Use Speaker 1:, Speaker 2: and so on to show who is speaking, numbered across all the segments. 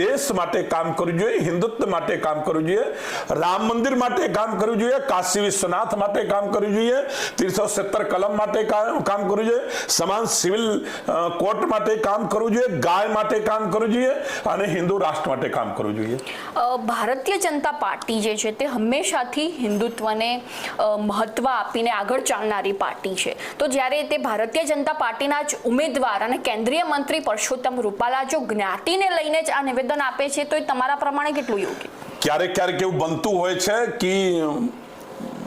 Speaker 1: દેશ માટે કામ કરવું જોઈએ, હિન્દુત્વ માટે કામ કરવું જોઈએ, રામ મંદિર માટે કામ કરવું જોઈએ, કાશી વિશ્વનાથ માટે કામ કરવું જોઈએ ત્રીસો સત્તર કલમ માટે કામ કરવું જોઈએ, સમાન સિવિલ કોર્ટ માટે કામ કરવું જોઈએ, ગાય માટે કામ કરવું જોઈએ અને હિન્દુ રાષ્ટ્ર માટે કામ કરવું જોઈએ.
Speaker 2: ભારતીય જનતા પાર્ટી જે છે તે હંમેશાથી હિન્દુત્વને મહત્વ આપીને આગળ ચાલનારી પાર્ટી છે. તો જ્યારે તે ભારતીય જનતા પાર્ટીના જ ઉમેદવાર અને કેન્દ્રીય મંત્રી પરસોત્તમ રૂપાલા જો જ્ઞાતિને લઈને જ આ નિવેદન આપે છે, તો એ તમારા પ્રમાણે કેટલું યોગ્ય?
Speaker 1: ક્યારેક ક્યારેક એવું બનતું હોય છે કે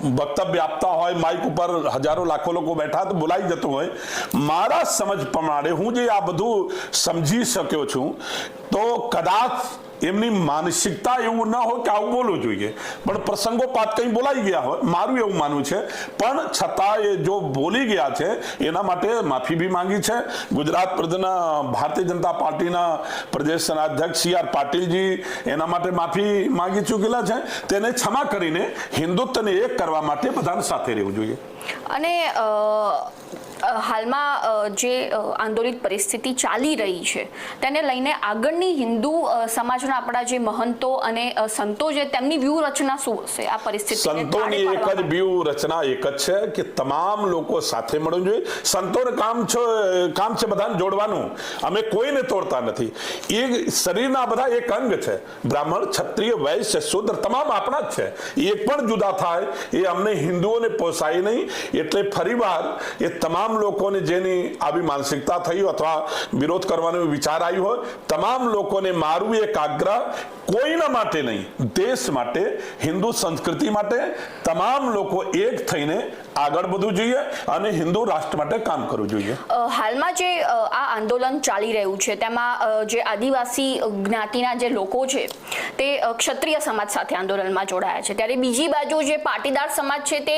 Speaker 1: વક્તવ્ય આપતા હોય, માઇક ઉપર હજારો લાખો લોકો બેઠા તો બોલાઈ જતું હોય. મારા સમજ પ્રમાણે હું જે આ બધું સમજી શક્યો છું તો કદાચ એમની માનસિકતા એવું ન હોય કે આવું બોલવું જોઈએ. પણ પ્રસંગોપાત કંઈ બોલાઈ ગયા હોય, મારું એવું માનવું છે. પણ છતાં એ જો બોલી ગયા છે, એના માટે માફી બી માંગી છે. ગુજરાત પ્રદેશના ભારતીય જનતા પાર્ટીના પ્રદેશના અધ્યક્ષ સી આર પાટીલજી એના માટે માફી માંગી ચૂકેલા છે. તેને ક્ષમા કરીને હિન્દુત્વને એક કરવા માટે બધાને સાથે રહેવું જોઈએ.
Speaker 2: અને હાલમાં જે આંદોલિત પરિસ્થિતિ ચાલી રહી છે તેને લઈને આગળની હિન્દુ સમાજના આપણા જે મહંતો અને સંતો છે તેમની વ્યૂહરચના શું હશે આ પરિસ્થિતિ
Speaker 1: સંતોની એક જ વ્યૂહરચના એક જ છે કે તમામ લોકો સાથે મળવું જોઈએ. સંતોને કામ છે કામ છે બધાને જોડવાનું. અમે કોઈને તોડતા નથી. એ શરીરના બધા એક અંગ છે. બ્રાહ્મણ ક્ષત્રિય વૈશ્ય શુદ્ર તમામ આપણા જ છે. એક પણ જુદા થાય. એ અમને હિન્દુઓને પોસાય નહીં. એટલે ફરીવાર એ તમામ લોકોને જેની આવી માનસિકતા થઈ અથવા વિરોધ કરવાનો વિચાર આવ્યો હોય તમામ લોકોને મારું એક આગ્રહ કોઈના માટે નહીં દેશ માટે હિન્દુ સંસ્કૃતિ માટે તમામ લોકો એક થઈને આગળ વધવું જોઈએ અને હિન્દુ રાષ્ટ્ર માટે કામ કરવું જોઈએ.
Speaker 2: હાલમાં જે આ આંદોલન ચાલી રહ્યું છે તેમાં જે આદિવાસી જ્ઞાતિના જે લોકો છે તે ક્ષત્રિય સમાજ સાથે આંદોલનમાં જોડાયા છે. ત્યારે બીજી બાજુ જે પાટીદાર સમાજ છે તે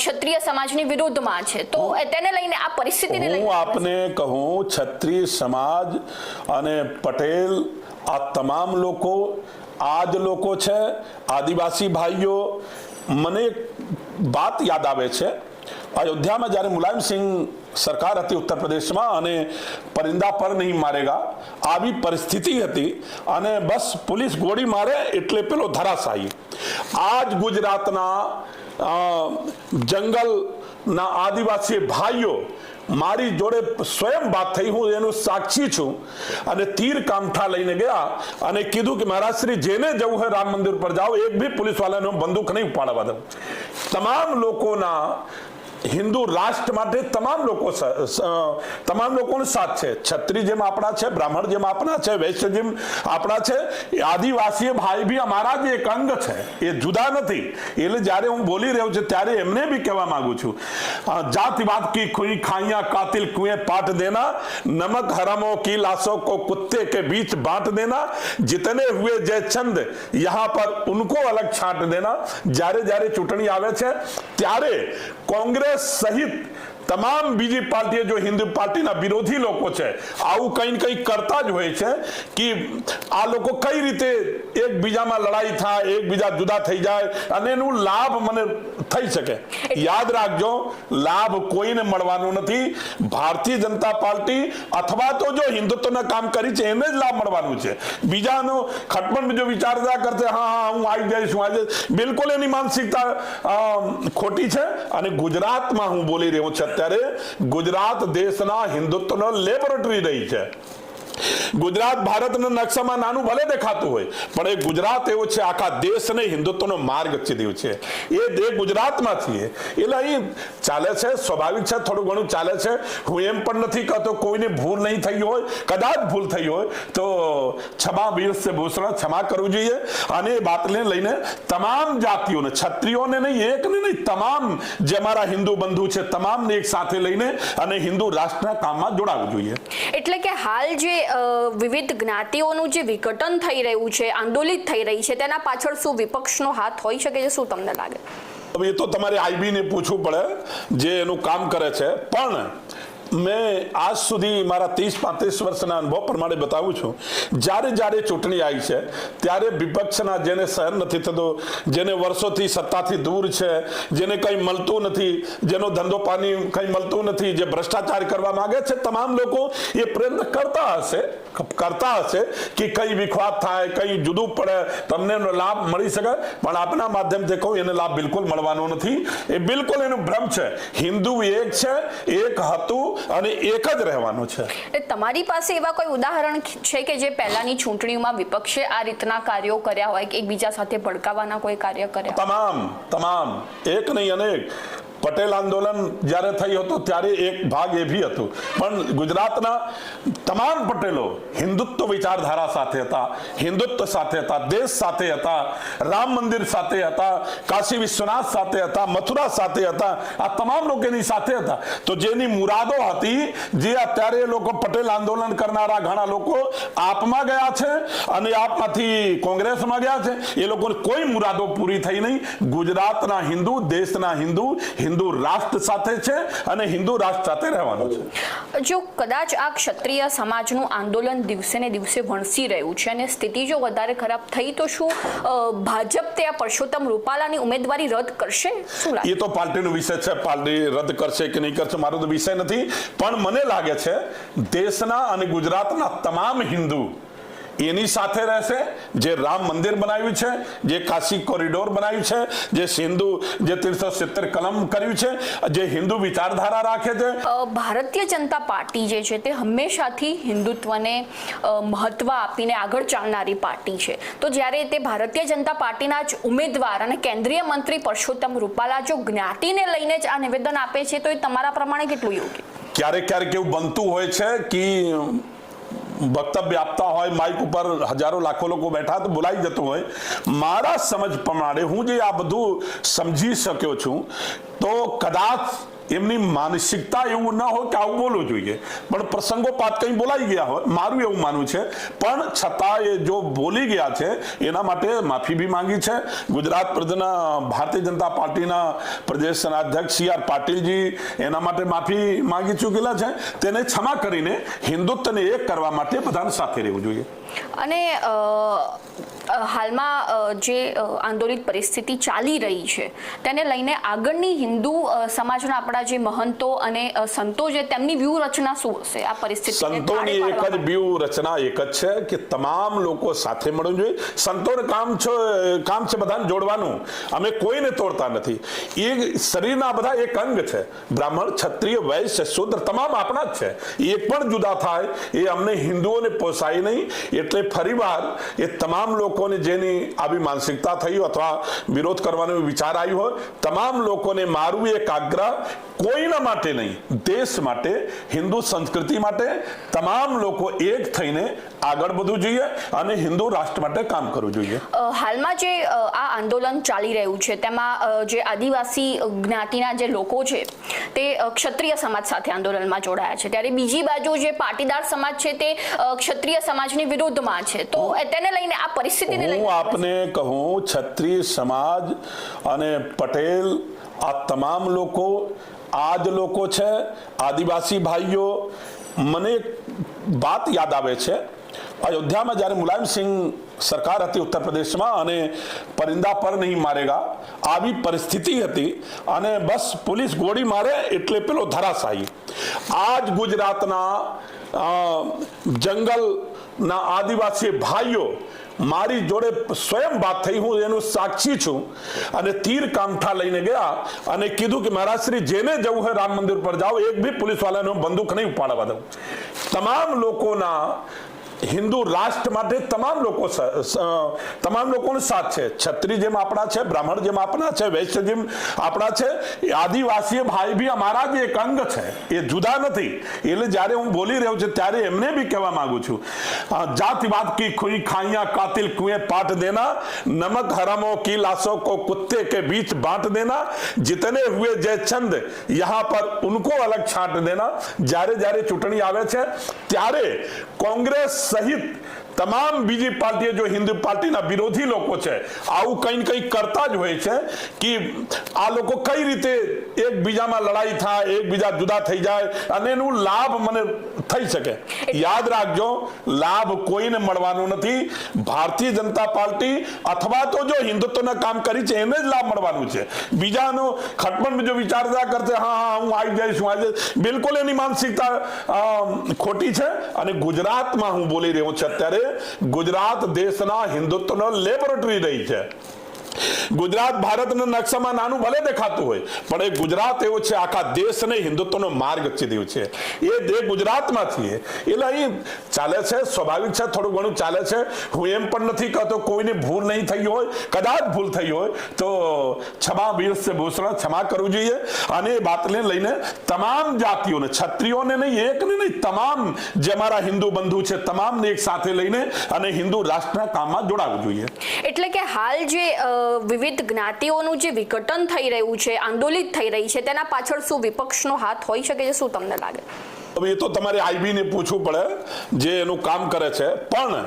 Speaker 2: ક્ષત્રિય સમાજની વિરોધમાં છે. તો તેને લઈને આ પરિસ્થિતિને
Speaker 1: હું આપને કહું છત્રી સમાજ અને પટેલ આ તમામ લોકો આ જ લોકો છે આદિવાસી ભાઈઓ મને વાત યાદ આવે છે. અયોધ્યામાં જ્યારે મુલાયમ સિંહ સરકાર હતી ઉત્તર પ્રદેશમાં અને પરિંદા પર નહીં મારેગા આવી પરિસ્થિતિ હતી અને બસ પોલીસ ગોળી મારે એટલે પેલો ધરાશાયી. આ જ ગુજરાતના અ, જંગલના આદિવાસી ભાઈઓ મારી જોડે સ્વયં વાત થઈ, હું એનું સાક્ષી છું અને તીર કામઠા લઈને ગયા અને કીધું કે મહારાજ શ્રી, જેને જવું હોય રામ મંદિર પર જાઓ, એક બી પોલીસ વાળાને બંદૂક નહીં ઉપાડવા દઉં. તમામ લોકોના હિન્દુ રાષ્ટ્ર માટે તમામ લોકો સ- સ- તમામ લોકોનો સાથ છે છત્રી જેમ આપણા છે બ્રાહ્મણ જેમ આપણા છે વૈશ્ય જેમ આપણા છે એ આદિવાસી ભાઈ બી અમારા જ એક અંગ છે એ જુદા નથી એટલે જ્યારે હું બોલી રહ્યો છું ત્યારે એમને બી કહેવા માંગુ છું અ, જાતિવાદ की खुई खाइया कातिल कुएं पाट देना नमक हरामों की लाशों को कुत्ते के बीच बांट देना जितने हुए जय छंद यहाँ पर उनको अलग छांट देना જ્યારે જ્યારે ચૂંટણી આવે છે ત્યારે કોંગ્રેસ સહિત તમામ બીજી પાર્ટીઓ, જો હિન્દુ પાર્ટીના વિરોધી લોકો છે, આવું કંઈ કંઈ કરતા જ હોય છે કે આ લોકો કઈ રીતે એકબીજામાં લડાઈ થાય, એકબીજા જુદા થઈ જાય, અને એનું લાભ મને થઈ શકે. યાદ રાખજો, લાભ કોઈને મળવાનો નથી. ભારતીય જનતા પાર્ટી અથવા તો જો હિન્દુત્વના કામ કરી છે, એને જ લાભ મળવાનું છે. બીજાનો ખટપણ જો વિચારતા કરશે, હા હા, હું આવી જઈશ, હું આવી જઈશ. બિલકુલ એની માનસિકતા ખોટી છે અને ગુજરાતમાં હું બોલી રહ્યો છું, અત્યારે ગુજરાત દેશના હિન્દુત્વનો લેબોરેટરી રહી છે. ગુજરાત ભારતના નકશામાં નાનું ભલે દેખાતું હોય, પણ એ ગુજરાત એવો છે, આખા દેશને હિન્દુત્વનો માર્ગ ચીધ્યો છે. એ દેશ ગુજરાતમાંથી એટલે અહીં ચાલે છે, સ્વાભાવિક છે, થોડું ઘણું ચાલે છે. હું એમ પણ નથી કહેતો કોઈને ભૂલ નહીં થઈ હોય. કદાચ ભૂલ થઈ હોય, તો ક્ષમા વીર ભૂષણ ક્ષમા કરવું જોઈએ. અને એ વાતને લઈને તમામ જાતિઓને, ક્ષત્રિયોને નહીં, એકને નહીં, તમામ જે અમારા હિન્દુ બંધુ છે, તમામને એક સાથે લઈને અને હિન્દુ રાષ્ટ્રના કામમાં જોડાવવું જોઈએ.
Speaker 2: એટલે કે હાલ જે વિવિધ જ્ઞાતિઓનું જે વિઘટન થઈ રહ્યું છે, આંદોલિત થઈ રહી છે, તેના પાછળ શું વિપક્ષનો હાથ હોઈ શકે છે, શું તમને લાગે?
Speaker 1: હવે એ તો તમારે આઈબીને પૂછવું પડે, જે એનું કામ કરે છે. પણ મેં આજ સુધી મારા ત્રીસ, પાંત્રીસ વર્ષના અનુભવ પ્રમાણે બતાવું છું. જ્યારે જ્યારે ચૂંટણી આવી છે, ત્યારે વિપક્ષના જેને સહન નથી થતો, જેને વર્ષોથી સત્તાથી દૂર છે, જેને કંઈ મળતું નથી, જેનો ધંધો પાણી કંઈ મળતું નથી, જે ભ્રષ્ટાચાર કરવા માંગે છે, તમામ લોકો એ પ્રયત્ન કરતા હશે કરતા હશે કે કંઈ વિખવાદ થાય, કંઈ જુદું પડે, તમને લાભ મળી શકે. પણ આપના માધ્યમથી કહું, એને લાભ બિલકુલ મળવાનો નથી. એ બિલકુલ એનો ભ્રમ છે. હિન્દુ એક છે, એક હતું અને એક જ રહેવાનું છે.
Speaker 2: એટલે તમારી પાસે એવા કોઈ ઉદાહરણ છે કે જે પહેલાની ચૂંટણીઓમાં વિપક્ષે આ રીતના કાર્યો કર્યા હોય કે એકબીજા સાથે ભડકાવાના કોઈ કાર્ય કર્યા?
Speaker 1: તમામ તમામ. એક નહીં અનેક. પટેલ આંદોલન જ્યારે થયું હતું, ત્યારે એક ભાગ એ બી હતું. પણ ગુજરાતના તમામ પટેલો હિન્દુત્વ વિચારધારા સાથે હતા, હિન્દુત્વ સાથે હતા, દેશ સાથે હતા, રામ મંદિર સાથે હતા, કાશી વિશ્વનાથ સાથે હતા, મથુરા સાથે હતા, આ તમામ લોકોની સાથે હતા. તો જેની મુરાદો હતી, જે અત્યારે એ લોકો પટેલ આંદોલન કરનારા ઘણા લોકો આપમાં ગયા છે અને આપમાંથી કોંગ્રેસમાં ગયા છે. એ લોકોની કોઈ મુરાદો પૂરી થઈ નહીં. ગુજરાતના હિન્દુ, દેશના હિન્દુ હિન્દુ રાષ્ટ્ર સાથે છે અને હિન્દુ રાષ્ટ્ર સાથે રહેવાનું છે.
Speaker 2: જો કદાચ આ ક્ષત્રિય સમાજનું આંદોલન દિવસે ને દિવસે વણસી રહ્યું છે અને સ્થિતિ જો વધારે ખરાબ થઈ તો શું ભાજપ તે આ પરસોત્તમ રૂપાલાની ઉમેદવારી રદ કરશે?
Speaker 1: એ તો પાર્ટીનો વિષય છે પાર્ટી રદ કરશે કે નહીં કરશે મારો તો વિષય નથી. પણ મને લાગે છે દેશના અને ગુજરાતના તમામ હિન્દુ એની સાથે રહેશે જે રામ મંદિર બનાવ્યું છે જે કાશી કોરિડોર બનાવ્યું છે જે સિંધુ જે ત્રીસો સિત્તેર કલમ કર્યું છે જે હિન્દુ વિચારધારા રાખે છે.
Speaker 2: ભારતીય જનતા પાર્ટી જે છે તે હંમેશાથી હિન્દુત્વને મહત્વ આપીને આગળ ચાલનારી પાર્ટી છે. તો જ્યારે તે ભારતીય જનતા પાર્ટીના જ ઉમેદવાર અને કેન્દ્રીય મંત્રી પરસોત્તમ રૂપાલા જો જ્ઞાતિને લઈને જ આ નિવેદન આપે છે તો એ તમારા પ્રમાણે કેટલું યોગ્ય?
Speaker 1: ક્યારેક ક્યારેક એવું બનતું હોય છે કે વક્તવ્ય આપતા હોય, માઇક ઉપર હજારો લાખો લોકો બેઠા, તો બોલાઈ જતું હોય. મારા સમજ પ્રમાણે હું જે આ બધું સમજી શક્યો છું, તો કદાચ એમની માનસિકતા એવું ન હોય કે આવું બોલવું જોઈએ. પણ પ્રસંગોપાત કંઈ બોલાઈ ગયા હોય, મારું એવું માનવું છે. પણ છતાં એ જો બોલી ગયા છે, એના માટે માફી બી માંગી છે. ગુજરાત પ્રદેશના ભારતીય જનતા પાર્ટીના પ્રદેશના અધ્યક્ષ સી આર પાટીલજી એના માટે માફી માંગી ચૂકેલા છે. તેને ક્ષમા કરીને હિન્દુત્વને એક કરવા માટે બધાને સાથે રહેવું જોઈએ.
Speaker 2: અને હાલમાં જે આંદોલિત પરિસ્થિતિ ચાલી રહી છે તેને લઈને આગળની હિન્દુ સમાજના આપણા જે મહંતો અને સંતો છે તેમની વ્યૂહરચના શું હશે? આ પરિસ્થિતિ
Speaker 1: સંતોની એક જ વ્યૂહ રચના એક જ છે કે તમામ લોકો સાથે મળવું જોઈએ. સંતોને કામ છે કામ છે બધાને જોડવાનું. અમે કોઈને તોડતા નથી. એ શરીરના બધા એક અંગ છે. બ્રાહ્મણ ક્ષત્રિય વૈશ્ય શૂદ્ર તમામ આપણા જ છે. એ પણ જુદા થાય. એ અમને હિન્દુઓને પોસાય નહીં. એટલે ફરીવાર એ તમામ લોકોને જેની આવી માનસિકતા થઈ અથવા વિરોધ કરવાનો વિચાર આવ્યો હોય તમામ લોકોને મારું એક આગ્રહ કોઈના માટે નહીં દેશ માટે હિન્દુ સંસ્કૃતિ માટે તમામ લોકો એક થઈને આગળ વધવું જોઈએ અને હિન્દુ રાષ્ટ્ર માટે કામ કરવું જોઈએ.
Speaker 2: હાલમાં જે આ આંદોલન ચાલી રહ્યું છે તેમાં જે આદિવાસી જ્ઞાતિના જે લોકો છે તે ક્ષત્રિય સમાજ સાથે આંદોલનમાં જોડાયા છે. ત્યારે બીજી બાજુ જે પાટીદાર સમાજ છે તે ક્ષત્રિય સમાજની વિરુદ્ધમાં છે. તો તેને લઈને આ પરિસ્થિતિને
Speaker 1: હું આપને કહું છત્રીય સમાજ અને પટેલ આ તમામ લોકો આ જ લોકો છે આદિવાસી ભાઈઓ મને વાત યાદ આવે છે. અયોધ્યામાં જ્યારે મુલાયમસિંહ સરકાર હતી ઉત્તર પ્રદેશમાં અને પરિંદા પર નહીં મારેગા આવી પરિસ્થિતિ હતી અને બસ પોલીસ ગોળી મારે એટલે પેલો ધરાશાયી. આ જ ગુજરાતના જંગલના આદિવાસી ભાઈઓ મારી જોડે સ્વયં વાત થઈ, હું એનું સાક્ષી છું. અને તીર કામઠા લઈને ગયા અને કીધું કે, મહારાજ, શ્રી જેને જવું હોય રામ મંદિર પર જાઓ, એક બી પોલીસ વાળાને બંદૂક નહીં ઉપાડવા દઉં. તમામ લોકોના હિન્દુ રાષ્ટ્ર માટે તમામ લોકો સ- સ- તમામ લોકોનો સાથ છે છત્રી જેમ આપણા છે બ્રાહ્મણ જેમ આપણા છે વૈશ્ય જેમ આપણા છે એ આદિવાસી ભાઈ બી અમારા જ એક અંગ છે એ જુદા નથી એટલે જ્યારે હું બોલી રહ્યો છું ત્યારે એમને બી કહેવા માંગુ છું અ, જાતિવાદ की खुई खाइयां कातिल कुएं पाट देना नमक हरामों की लाशों को कुत्ते के बीच बांट देना जितने हुए जय चंद यहाँ पर उनको अलग छांट देना જ્યારે જ્યારે ચૂંટણી આવે છે ત્યારે કોંગ્રેસ સહિત તમામ બીજી પાર્ટીઓ જો હિન્દુ પાર્ટીના વિરોધી લોકો છે આવું કંઈ કંઈ કરતા જ હોય છે કે આ લોકો કઈ રીતે એકબીજામાં લડાઈ થાય એકબીજા જુદા થઈ જાય અને એનું લાભ મને થઈ શકે. યાદ રાખજો લાભ કોઈને મળવાનું નથી. ભારતીય જનતા પાર્ટી અથવા તો જો હિન્દુત્વના કામ કરી છે એને જ લાભ મળવાનું છે. બીજાનો ખટપણ જો વિચારતા કરશે હા હા હું આવી જઈશ હું આવી જઈશ. બિલકુલ એની માનસિકતા ખોટી છે અને ગુજરાતમાં હું બોલી રહ્યો છું અત્યારે ગુજરાત દેશના હિન્દુત્વનો લેબોરેટરી રહી છે. ગુજરાત ભારતના નકશામાં નાનું ભલે દેખાતું હોય, પણ એ ગુજરાત એવો છે, આખા દેશને હિન્દુત્વનો માર્ગ ચીધ્યો છે. એ દેશ ગુજરાતમાં એટલે અહીં ચાલે છે, સ્વાભાવિક છે, થોડું ઘણું ચાલે છે. હું એમ પણ નથી કહેતો કોઈને ભૂલ નહીં થઈ હોય. કદાચ ભૂલ થઈ હોય, તો ક્ષમા વીર ભૂષણ ક્ષમા કરવું જોઈએ. અને એ વાતને લઈને તમામ જાતિઓને, ક્ષત્રિયોને નહીં, એકને નહીં, તમામ જે મારા હિન્દુ બંધુ છે, તમામને એક સાથે લઈને અને હિન્દુ રાષ્ટ્રના કામમાં જોડાવવું જોઈએ.
Speaker 2: એટલે કે હાલ જે વિવિધ જ્ઞાતિઓનું જે વિઘટન થઈ રહ્યું છે, આંદોલિત થઈ રહી છે, તેના પાછળ શું વિપક્ષનો હાથ હોઈ શકે છે, શું તમને લાગે?
Speaker 1: હવે એ તો તમારે આઈબીને પૂછવું પડે, જે એનું કામ કરે છે. પણ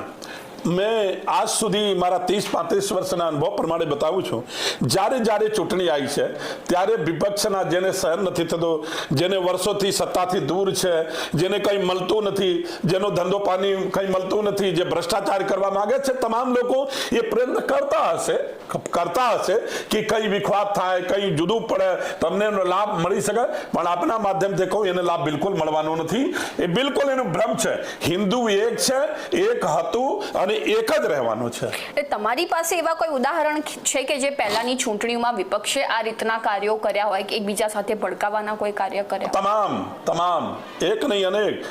Speaker 1: મેં આજ સુધી મારા ત્રીસ પાંત્રીસ વર્ષના અનુભવ પ્રમાણે બતાવું છું. જ્યારે જ્યારે ચૂંટણી આવી છે, ત્યારે વિપક્ષના જેને સહન નથી થતો, જેને વર્ષોથી સત્તાથી દૂર છે, જેને કંઈ મળતું નથી, જેનો ધંધો પાણી કંઈ મળતું નથી, જે ભ્રષ્ટાચાર કરવા માગે છે, તમામ લોકો એ પ્રયત્ન કરતા હશે. કરતા હશે કે કઈ વિખવાદ થાય કઈ જુદું પડે તમને એનો લાભ મળી શકે. પણ આપના માધ્યમથી કહું એને લાભ બિલકુલ મળવાનો નથી. એ બિલકુલ એનો ભ્રમ છે. હિન્દુ એક છે એક હતું અને એક જ રહેવાનું છે.
Speaker 2: એટલે તમારી પાસે એવા કોઈ ઉદાહરણ છે કે જે પહેલાની ચૂંટણીઓમાં વિપક્ષે આ રીતના કાર્યો કર્યા હોય કે એકબીજા સાથે ભડકાવાના કોઈ કાર્ય કર્યા?
Speaker 1: તમામ તમામ. એક નહીં અનેક.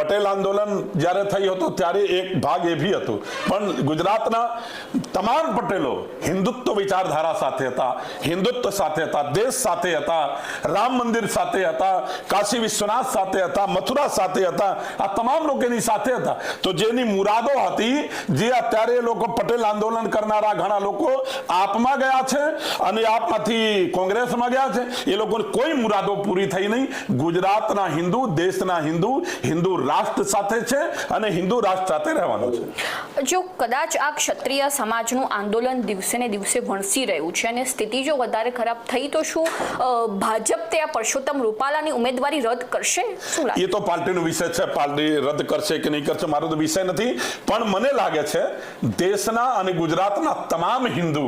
Speaker 1: પટેલ આંદોલન જ્યારે થયું હતું, ત્યારે એક ભાગ એ બી હતું. પણ ગુજરાતના તમામ પટેલો હિન્દુત્વ વિચારધારા સાથે હતા, હિન્દુત્વ સાથે હતા, દેશ સાથે હતા, રામ મંદિર સાથે હતા, કાશી વિશ્વનાથ સાથે હતા, મથુરા સાથે હતા, આ તમામ લોકો એની સાથે હતા. તો જેની મુરાદો હતી, જે અત્યારે એ લોકો પટેલ આંદોલન કરનારા ઘણા લોકો આપમાં ગયા છે અને આપમાંથી કોંગ્રેસમાં ગયા છે. એ લોકોની કોઈ મુરાદો પૂરી થઈ નહીં. ગુજરાતના હિન્દુ, દેશના હિન્દુ હિન્દુ રાષ્ટ્ર સાથે છે અને હિન્દુ રાષ્ટ્ર સાથે રહેવાનો છે.
Speaker 2: જો કદાચ આ ક્ષત્રિય સમાજનું આંદોલન દિવસે ને દિવસે ભણસી રહ્યું છે અને સ્થિતિ જો વધારે ખરાબ થઈ તો શું ભાજપ તે આ પરસોત્તમ રૂપાલાની ઉમેદવારી રદ કરશે? શું લાગે?
Speaker 1: એ તો પાર્ટીનો વિષય છે પાર્ટી રદ કરશે કે નહીં કરશે મારો તો વિષય નથી. પણ મને લાગે છે દેશના અને ગુજરાતના તમામ હિન્દુ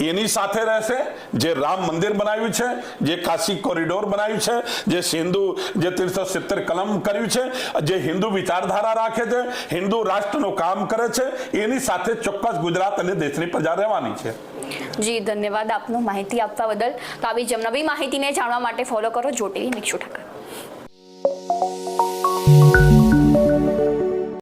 Speaker 1: એની સાથે રહેશે, જે રામ મંદિર બનાવ્યું છે, જે કાશી કોરિડોર બનાવ્યું છે, જે સિંધુ, જે ત્રીસો સિત્તેર કલમ કર્યું છે, જે હિન્દુ વિચારધારા રાખે છે, હિન્દુ રાષ્ટ્રનું કામ કરે છે, એની સાથે ચોક્કસ ગુજરાત અને દેશની પ્રજા રહેવાની છે.
Speaker 2: જી, ધન્યવાદ આપનો માહિતી આપવા બદલ. તો આવી જ નવી માહિતીને જાણવા માટે ફોલો કરો જોટેવી મિક્ષુ ઠાકર.